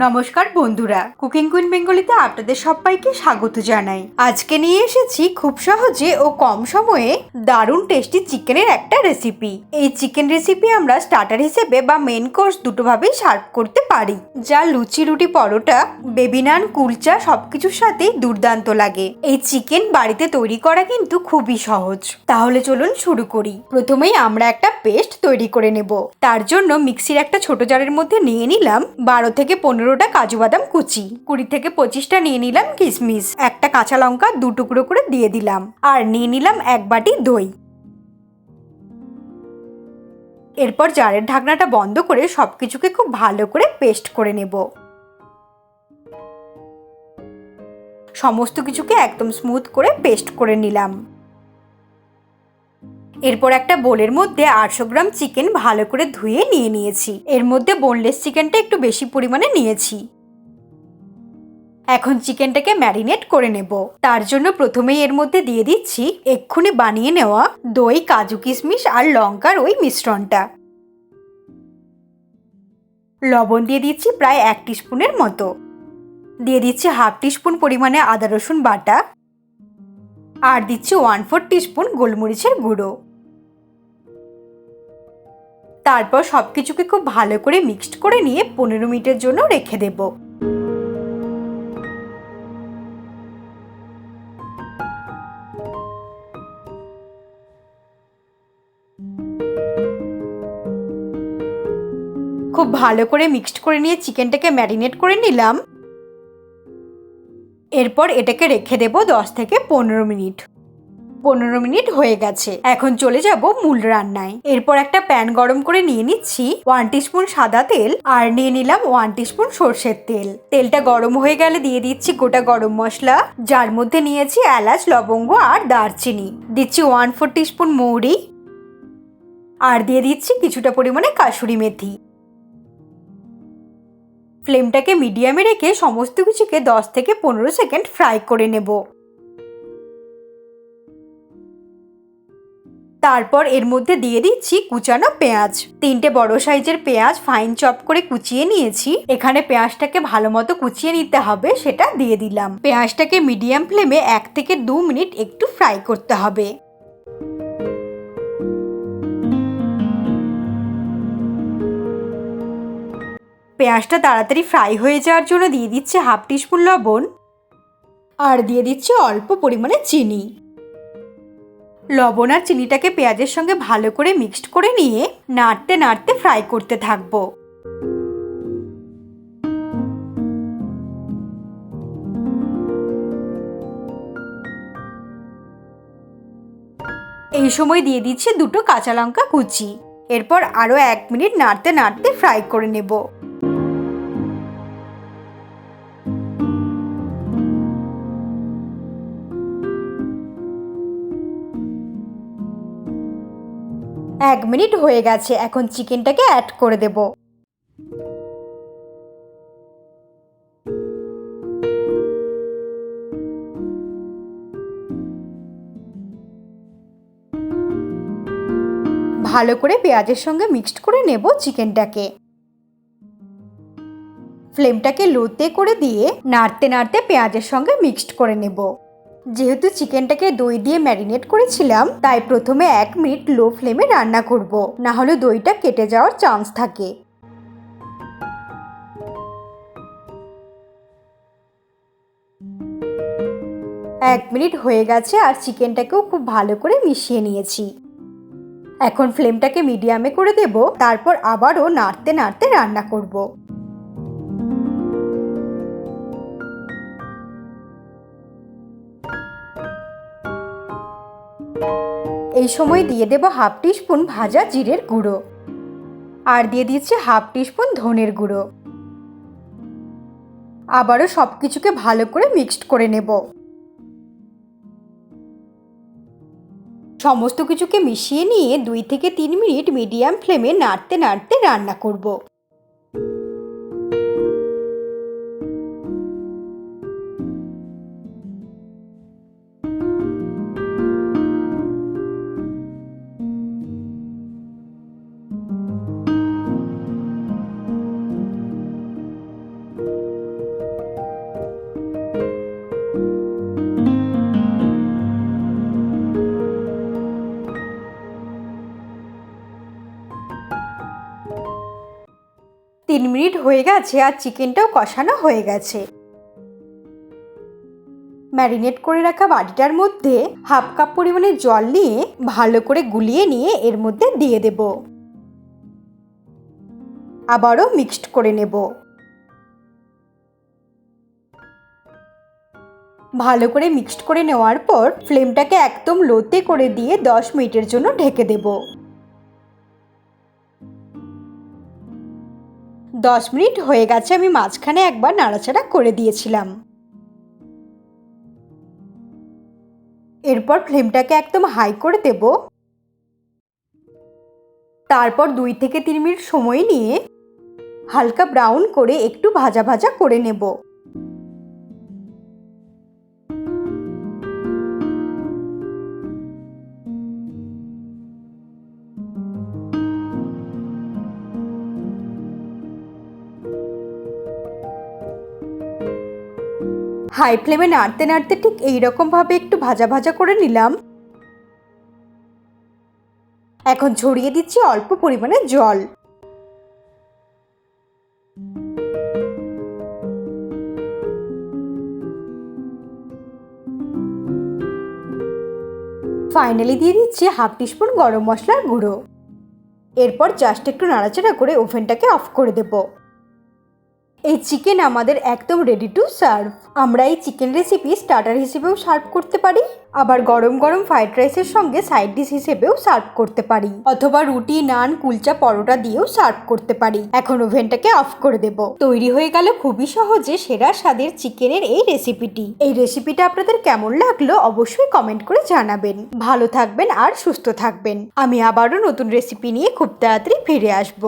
নমস্কার বন্ধুরা cooking queen বেঙ্গলিতে আপনাদের সবাইকে স্বাগত জানাই। আজকে নিয়ে এসেছি খুব সহজে ও কম সময়ে দারুণ টেস্টি চিকেনের একটা রেসিপি এই চিকেন রেসিপি আমরা স্টার্টার হিসেবে বা মেন কোর্স দুটোভাবেই সার্ভ করতে পারি। যা লুচি, রুটি, পরোটা বেবি নান কুলচা সবকিছুর সাথেই দুর্দান্ত লাগে। এই চিকেন বাড়িতে তৈরি করা কিন্তু খুবই সহজ। তাহলে চলুন শুরু করি। প্রথমেই আমরা একটা পেস্ট তৈরি করে নেব। তার জন্য মিক্সির একটা ছোট জারের মধ্যে নিয়ে নিলাম বারো থেকে পনেরোটা কাজু বাদাম কুচি। কুড়ি থেকে পঁচিশটা নিয়ে নিলাম কিশমিশ। একটা কাঁচা লঙ্কা দু টুকরো করে দিয়ে দিলাম। আর নিয়ে নিলাম এক বাটি দই। এরপর জারের ঢাকনাটা বন্ধ করে সব কিছুকে খুব ভালো করে পেস্ট করে নেব। সমস্ত কিছুকে একদম স্মুথ করে পেস্ট করে নিলাম। এরপর একটা বোলের মধ্যে আটশো গ্রাম চিকেন ভালো করে ধুয়ে নিয়ে নিয়েছি। এর মধ্যে বোনলেস চিকেনটা একটু বেশি পরিমাণে নিয়েছি। এখন চিকেনটাকে ম্যারিনেট করে নেব। তার জন্য প্রথমেই এর মধ্যে দিয়ে দিচ্ছি এক্ষুনি বানিয়ে নেওয়া দই, কাজু কিশমিশ আর লঙ্কার ওই মিশ্রণটা। লবণ দিয়ে দিচ্ছি প্রায় এক স্পুনের মতো। দিয়ে দিচ্ছি হাফ টিস্পুন পরিমাণে আদা রসুন বাটা। আর দিচ্ছি ওয়ান ফোর টিস্পুন গোলমরিচের গুঁড়ো। তারপর সব কিছুকে খুব ভালো করে মিক্সড করে নিয়ে পনেরো মিনিটের জন্য রেখে দেব। খুব ভালো করে মিক্সড করে নিয়ে চিকেনটাকে ম্যারিনেট করে নিলাম। এরপর এটাকে রেখে দেব দশ থেকে পনেরো মিনিট। পনেরো মিনিট হয়ে গেছে। এখন চলে যাব মূল রান্নায়। এরপর একটা প্যান গরম করে নিয়ে নিচ্ছি ওয়ান টিস্পুন সাদা তেল আর নিয়ে নিলাম ওয়ান টিস্পুন সর্ষের তেল। তেলটা গরম হয়ে গেলে দিয়ে দিচ্ছি গোটা গরম মশলা। যার মধ্যে নিয়েছি এলাচ, লবঙ্গ আর দারচিনি। দিচ্ছি ওয়ান ফোর টিস্পুন মৌরি। আর দিয়ে দিচ্ছি কিছুটা পরিমাণে কাসুরি মেথি। ফ্লেমটাকে মিডিয়ামে রেখে সমস্ত কিছুকে দশ থেকে পনেরো সেকেন্ড ফ্রাই করে নেব। তারপর এর মধ্যে দিয়ে দিচ্ছি কুচানো পেঁয়াজ। তিনটে বড় সাইজের পেঁয়াজ ফাইন চপ করে কুচিয়ে নিয়েছি। এখানে পেঁয়াজটাকে ভালো মতো কুচিয়ে নিতে হবে, সেটা দিয়ে দিলাম। পেঁয়াজটাকে মিডিয়াম ফ্লেমে এক থেকে দু মিনিট একটু ফ্রাই করতে হবে। পেঁয়াজটা তাড়াতাড়ি ফ্রাই হয়ে যাওয়ার জন্য দিয়ে দিচ্ছে হাফ টিস্পুন লবণ। আর দিয়ে দিচ্ছে অল্প পরিমাণে চিনি। লবণ আর চিনিটাকে পেঁয়াজের সঙ্গে ভালো করে মিক্সড করে নিয়ে নাড়তে নাড়তে ফ্রাই করতে থাকব। এই সময় দিয়ে দিচ্ছি দুটো কাঁচা লঙ্কা কুচি। এরপর আরও এক মিনিট নাড়তে নাড়তে ফ্রাই করে নেব। এক মিনিট হয়ে গেছে, এখন চিকেনটাকে অ্যাড করে দেব। ভালো করে পেঁয়াজের সঙ্গে মিক্সড করে নেব চিকেনটাকে। ফ্লেমটাকে লোতে করে দিয়ে নাড়তে নাড়তে পেঁয়াজের সঙ্গে মিক্সড করে নেব। যেহেতু চিকেনটাকে দই দিয়ে ম্যারিনেট করেছিলাম, তাই প্রথমে এক মিনিট লো ফ্লেমে রান্না করব। না হলে দইটা কেটে যাওয়ার চান্স থাকে। এক মিনিট হয়ে গেছে আর চিকেনটাকেও খুব ভালো করে মিশিয়ে নিয়েছি। এখন ফ্লেমটাকে মিডিয়ামে করে দেব, তারপর আবারও নাড়তে নাড়তে রান্না করব। এই সময় দিয়ে দেব হাফ টিস্পুন ভাজা জিরের গুঁড়ো। আর দিয়ে দিচ্ছি হাফ টিস্পুন ধনের গুঁড়ো। আবারও সব কিছুকে ভালো করে মিক্সড করে নেব। সমস্ত কিছুকে মিশিয়ে নিয়ে দুই থেকে তিন মিনিট মিডিয়াম ফ্লেমে নাড়তে নাড়তে রান্না করব। তিন মিনিট হয়ে গেছে আর চিকেনটাও কষানো হয়ে গেছে। ম্যারিনেট করে রাখা বাটিটার মধ্যে হাফ কাপ পরিমাণে জল নিয়ে ভালো করে গুলিয়ে নিয়ে এর মধ্যে দিয়ে দেব। আবারও মিক্সড করে নেব। ভালো করে মিক্সড করে নেওয়ার পর ফ্লেমটাকে একদম লোতে করে দিয়ে দশ মিনিটের জন্য ঢেকে দেব। দশ মিনিট হয়ে গেছে, আমি মাঝখানে একবার নাড়াচাড়া করে দিয়েছিলাম। এরপর ফ্লেমটাকে একদম হাই করে দেব। তারপর দুই থেকে তিন মিনিট সময় নিয়ে হালকা ব্রাউন করে একটু ভাজা ভাজা করে নেব। হাই ফ্লেমে নাড়তে নাড়তে ঠিক এইরকমভাবে একটু ভাজা ভাজা করে নিলাম। এখন ছড়িয়ে দিচ্ছি অল্প পরিমাণে জল। ফাইনালি দিয়ে দিচ্ছি হাফ টিস্পুন গরম মশলার গুঁড়ো। এরপর জাস্ট একটু নাড়াচাড়া করে ওভেনটাকে অফ করে দেবো। এই চিকেন আমাদের একদম রেডি টু সার্ভ আমরা এই চিকেন রেসিপি স্টার্টার হিসেবেও সার্ভ করতে পারি, আবার গরম গরম ফ্রাইড রাইসের সঙ্গে সাইড ডিশ হিসেবেও সার্ভ করতে পারি, অথবা রুটি, নান, কুলচা, পরোটা দিয়েও সার্ভ করতে পারি। এখন ওভেনটাকে অফ করে দেব। তৈরি হয়ে গেল খুবই সহজে সেরা স্বাদের চিকেনের এই রেসিপিটি এই রেসিপিটা আপনাদের কেমন লাগল অবশ্যই কমেন্ট করে জানাবেন। ভালো থাকবেন আর সুস্থ থাকবেন। আমি আবারও নতুন রেসিপি নিয়ে খুব তাড়াতাড়ি ফিরে আসব।